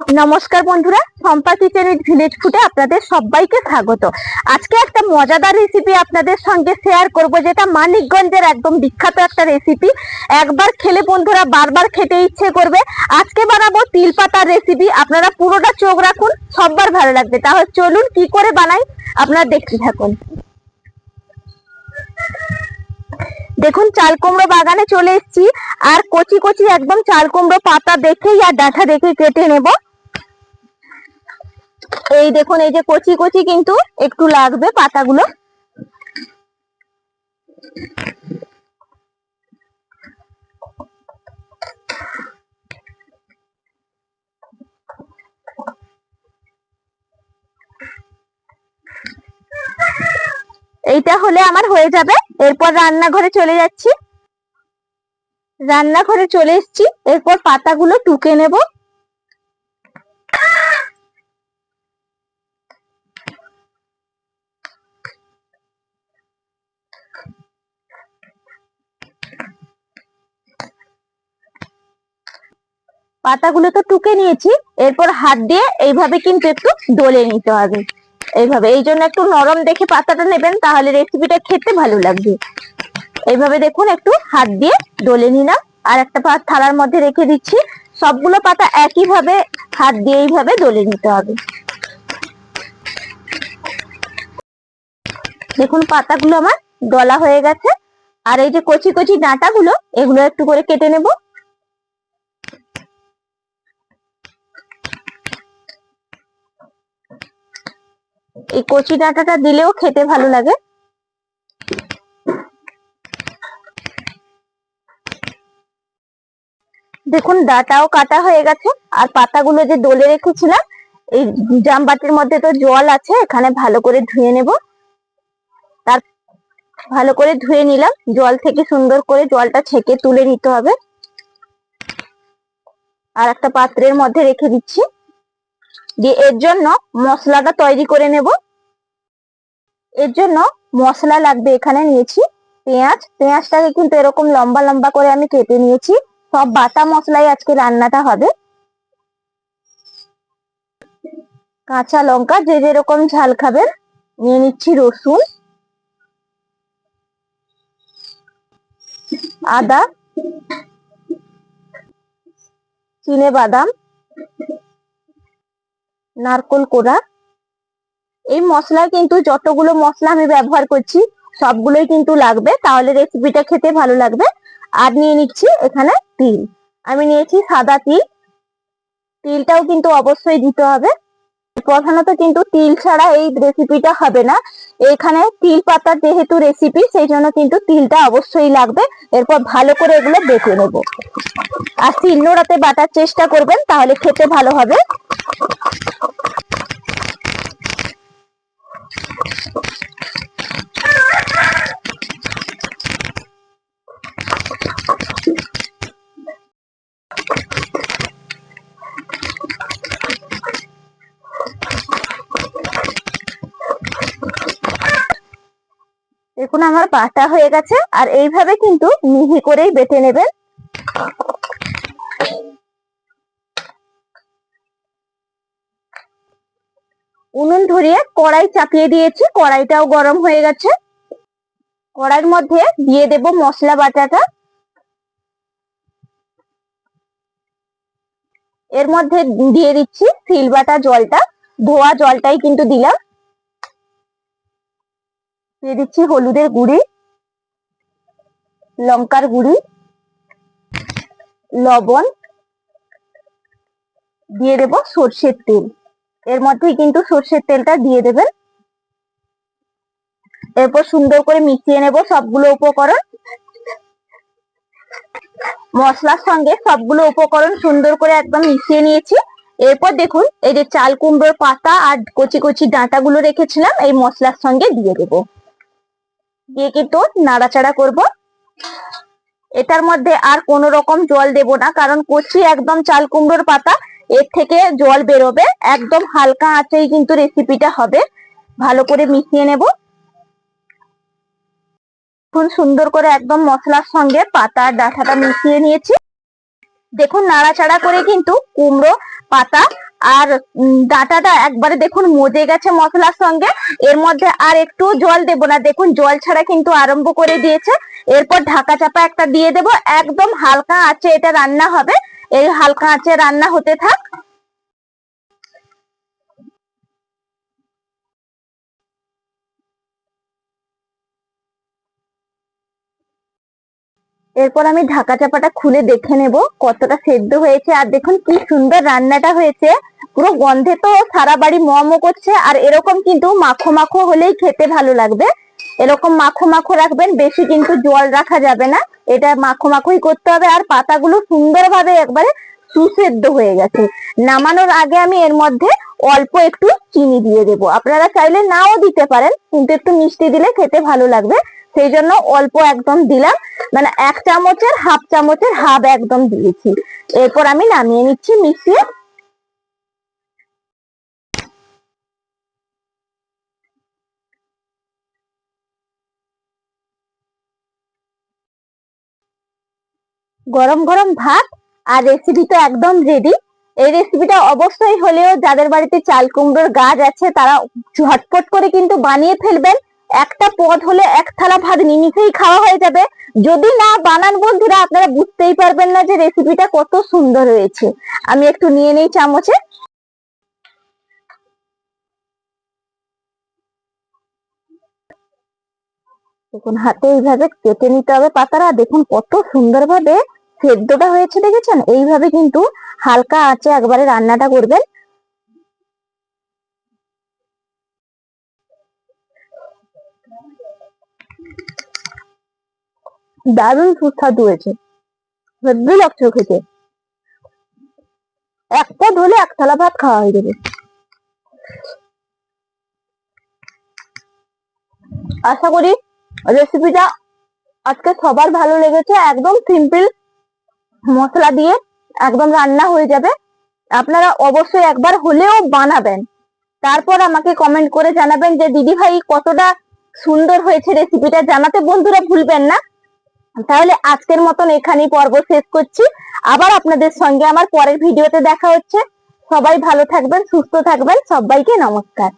নমস্কার বন্ধুরা সম্পা কিচেনের ভিলেজ ফুডে আপনাদের সবাইকে স্বাগত। আজকে একটা মজাদার রেসিপি আপনাদের সঙ্গে শেয়ার করব, যেটা মানিকগঞ্জের একদম বিখ্যাত একটা রেসিপি একবার খেলে বন্ধুরা, বারবার খেতে ইচ্ছে করবে। আজকে বানাবো তিল পাতার রেসিপি আপনারা পুরোটা চোখ রাখুন, সববার ভালো লাগবে। তাহলে চলুন কি করে বানাই, আপনারা দেখতে থাকুন। দেখুন, চাল কুমড়ো বাগানে চলে এসেছি। আর কচি কচি একদম চাল কুমড়ো পাতা দেখেই আর ডাঁটা দেখে কেটে নেব। এই দেখুন, এই যে কচি কচি কিন্তু একটু লাগবে পাতাগুলো। এইটা হলে আমার হয়ে যাবে। এরপর রান্নাঘরে চলে যাচ্ছি। রান্নাঘরে চলে এসেছি। এরপর পাতাগুলো টুকে নেব। পাতাগুলো তো টুকে নিয়েছি। এরপর হাত দিয়ে এইভাবে কিন্তু একটু ডলে নিতে হবে। এইভাবে, এই জন্য একটু নরম দেখে পাতাটা নেবেন, তাহলে রেসিপিটা খেতে ভালো লাগবে। এইভাবে দেখুন, একটু হাত দিয়ে ডলে নিলাম। আর একটা পাত থালার মধ্যে রেখে দিচ্ছি। সবগুলো পাতা একইভাবে, হাত দিয়ে এইভাবে ডলে নিতে হবে। দেখুন, পাতাগুলো আমার ডলা হয়ে গেছে। আর এই যে কচি কচি ডাঁটাগুলো, এগুলো একটু করে কেটে নেব। এই কচি ডাঁটাটা দিলেও খেতে ভালো লাগে। দেখুন, ডাটাও কাটা হয়ে গেছে, আর পাতাগুলো যে দলে রেখেছিলাম, এই জামবাটির মধ্যে তো জল আছে, এখানে ভালো করে ধুয়ে নেব। তার ভালো করে ধুয়ে নিলাম, জল থেকে সুন্দর করে জলটা ছেঁকে তুলে নিতে হবে। আর একটা পাত্রের মধ্যে রেখে দিচ্ছি। দিয়ে এর জন্য মশলাটা তৈরি করে নেব। এর জন্য মশলা লাগবে এখানে নিয়েছি পেঁয়াজ। পেঁয়াজটাকে কিন্তু এরকম লম্বা লম্বা করে আমি কেটে নিয়েছি। সব বাটা মশলাই আজকে রান্নাটা হবে। কাঁচা লঙ্কা যে যেরকম ঝাল খাবেন, নিয়ে নিচ্ছি রসুন। আদা, চিনে বাদাম। নারকোল কোড়া। এই মশলা কিন্তু যতগুলো মশলা আমি ব্যবহার করছি, সবগুলোই কিন্তু লাগবে। তাহলে রেসিপিটা খেতে ভালো লাগবে। আর নিয়ে নিচ্ছি এখানে তিল। আমি নিয়েছি সাদা তিল। তিলটাও কিন্তু অবশ্যই দিতে হবে। প্রধানত কিন্তু তিল ছাড়া এই রেসিপিটা হবে না। এখানে তিল পাতার যেহেতু রেসিপি সেই জন্য কিন্তু তিলটা অবশ্যই লাগবে। এরপর ভালো করে এগুলো বেটে নেব। আর তিল নোড়াতে বাটার চেষ্টা করবেন, তাহলে খেতে ভালো হবে। দেখুন আমার বাটা হয়ে গেছে, আর এইভাবে কিন্তু মিহি করেই বেটে নেবেন। উনুন ধরিয়ে কড়াই চাপিয়ে দিয়েছি, কড়াইটাও গরম হয়ে গেছে। কড়াইয়ের মধ্যে দিয়ে দেব মশলা বাটাটা। এর মধ্যে দিয়ে দিচ্ছি সিল বাটা জলটা। ধোয়া জলটাই কিন্তু দিলাম। দিয়ে দিচ্ছি হলুদের গুঁড়ি, লঙ্কার গুঁড়ি, লবণ, দিয়ে দেব সর্ষের তেল। এর মধ্যেই কিন্তু সর্ষের তেলটা দিয়ে দেবেন। এরপর সুন্দর করে মিশিয়ে নেব সবগুলো উপকরণ। মশলার সঙ্গে সবগুলো উপকরণ সুন্দর করে একদম মিশিয়ে নিয়েছি। এরপর দেখুন, এই যে চাল কুমড়োর পাতা আর কচি কচি ডাঁটাগুলো রেখেছিলাম, এই মশলার সঙ্গে দিয়ে দেব। দিয়ে কিন্তু নাড়াচাড়া করব। এটার মধ্যে আর কোনো রকম জল দেব না, কারণ কচি একদম চাল কুমড়োর পাতা, এর থেকে জল বেরোবে। একদম হালকা আঁচেই কিন্তু রেসিপিটা হবে। ভালো করে মিশিয়ে নেব। খুব সুন্দর করে একদম মশলার সঙ্গে পাতা ডাঁটাটা মিশিয়ে নিয়েছি। দেখুন, নাড়াচাড়া করে কিন্তু কুমড়ো পাতা আর ডাঁটাটা একবারে দেখুন মজে গেছে মশলার সঙ্গে। এর মধ্যে আর একটু জল দেব না। দেখুন, জল ছাড়া কিন্তু আরম্ভ করে দিয়েছে। এরপর ঢাকা চাপা একটা দিয়ে দেব। একদম হালকা আঁচে এটা রান্না হবে। এই হালকা আঁচে রান্না হতে থাক। এরপর আমি ঢাকা চাপাটা খুলে দেখে নেব কতটা সেদ্ধ হয়েছে। আর দেখুন, কি সুন্দর রান্নাটা হয়েছে। পুরো গন্ধে তো সারা বাড়ি মমো করছে, আর এরকম কিন্তু মাখো মাখো হলেই খেতে ভালো লাগবে। এরকম মাখো মাখো রাখবেন, বেশি কিন্তু জল রাখা যাবে না। এটা মাখো মাখোই করতে হবে, আর পাতাগুলো সুন্দরভাবে একবারে সুসেদ্ধ হয়ে গেছে। নামানোর আগে আমি এর মধ্যে অল্প একটু চিনি দিয়ে দেব। আপনারা চাইলে নাও দিতে পারেন, কিন্তু একটু মিষ্টি দিলে খেতে ভালো লাগবে। সেই জন্য অল্প একদম দিলাম মানে এক চামচের, হাফ চামচের হাফ একদম দিয়েছি। এরপর আমি নামিয়ে নিচ্ছি মিশিয়ে গরম গরম ভাত আর রেসিপি তো একদম রেডি এই রেসিপিটা অবশ্যই হলেও যাদের বাড়িতে চাল কুমড়োর গাছ আছে, তারা ঝটপট করে কিন্তু বানিয়ে ফেলবেন। একটা পদ হলে এক থালা ভাত নিমিষেই খাওয়া হয়ে যাবে। যদি না বানান বন্ধুরা, আপনারা বুঝতেই পারবেন না যে রেসিপিটা কত সুন্দর হয়েছে। আমি একটু নিয়ে নেই চামচে। দেখুন, হাতে এইভাবে কেটে নিতে হবে পাতারা। দেখুন, কত সুন্দরভাবে সেদ্ধটা হয়েছে, দেখেছেন? এইভাবে কিন্তু হালকা আঁচে একবারে রান্নাটা করবেন। দারুণ সুস্বাদু হয়েছে। হেব্বি লাগছে খেতে। এক পদ হলে এক থালা ভাত খাওয়া হয়ে যাবে। আশা করি রেসিপিটা আজকে সবার ভালো লেগেছে, একদম সিম্পল মশলা দিয়ে একদম রান্না হয়ে যাবে। আপনারা অবশ্যই একবার হলেও বানাবেন। তারপর আমাকে কমেন্ট করে জানাবেন যে, দিদি ভাই, কতটা সুন্দর হয়েছে রেসিপিটা জানাতে বন্ধুরা ভুলবেন না। তাহলে আজকের মতন এখানেই পর্ব শেষ করছি। আবার আপনাদের সঙ্গে আমার পরের ভিডিওতে দেখা হচ্ছে। সবাই ভালো থাকবেন, সুস্থ থাকবেন। সবাইকে নমস্কার।